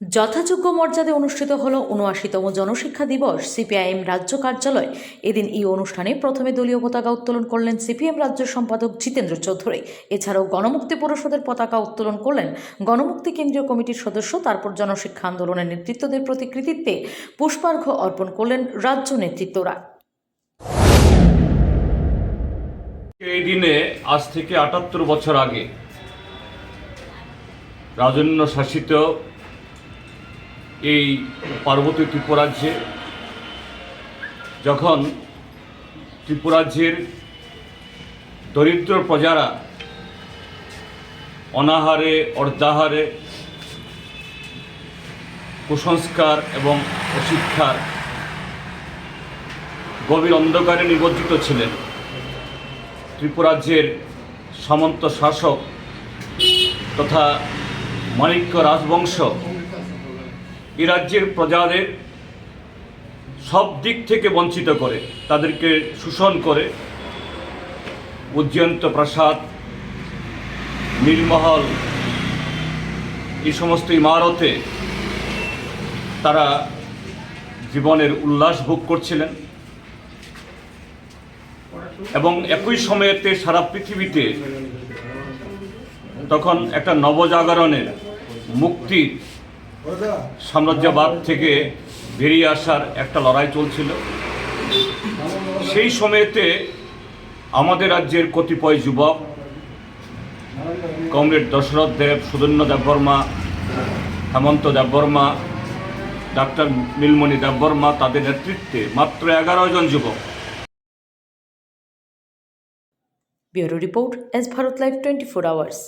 যথাযোগ্য মর্যাদায় অনুষ্ঠিত হল উনআশিতম জনশিক্ষা দিবস। সিপিআইএম রাজ্য কার্যালয়। এদিন এই অনুষ্ঠানে প্রথমে দলীয় পতাকা উত্তোলন করলেন সিপিএম রাজ্য সম্পাদক জিতেন্দ্র চৌধুরী। এছাড়াও গণমুক্তি পরিষদের পতাকা উত্তোলন করলেন গণমুক্তি কেন্দ্রীয় কমিটির সদস্য। তারপর জনশিক্ষা আন্দোলনের নেতৃত্বদের প্রতি কৃতিত্বে পুষ্পার্ঘ্য অর্পণ করলেন রাজ্য নেতৃত্বরা। এই দিনে আজ থেকে আটাত্তর বছর আগে রাজন্য শাসিত এই পার্বতী ত্রিপুরাজ্যে যখন ত্রিপুরাজ্যের দরিদ্র প্রজারা অনাহারে, অর্ধাহারে কুসংস্কার এবং অশিক্ষার গভীর অন্ধকারে নিবজ্জিত ছিলেন, ত্রিপুরাজ্যের সামন্ত শাসক তথা মাণিক্য রাজবংশ এই রাজ্যের প্রজাদের সব দিক থেকে বঞ্চিত করে, তাদেরকে শোষণ করে, উজ্জয়ন্ত প্রাসাদ নীলমহল এই সমস্ত ইমারতে তারা জীবনের উল্লাস ভোগ করছিলেন। এবং একই সময়েতে সারা পৃথিবীতে তখন একটা নবজাগরণের মুক্তির সাম্রাজ্যবাদ থেকে বেরিয়ে আসার একটা লড়াই চলছিল। সেই সময়েতে আমাদের রাজ্যের কতিপয় যুবক, কমরেড দশরথ দেব, সুদন্য দেববর্মা হেমন্ত দেববর্মা ডাক্তার নীলমণি দেববর্মা তাদের নেতৃত্বে মাত্র এগারো জন যুবক। Bureau report S Bharat live twenty four hours.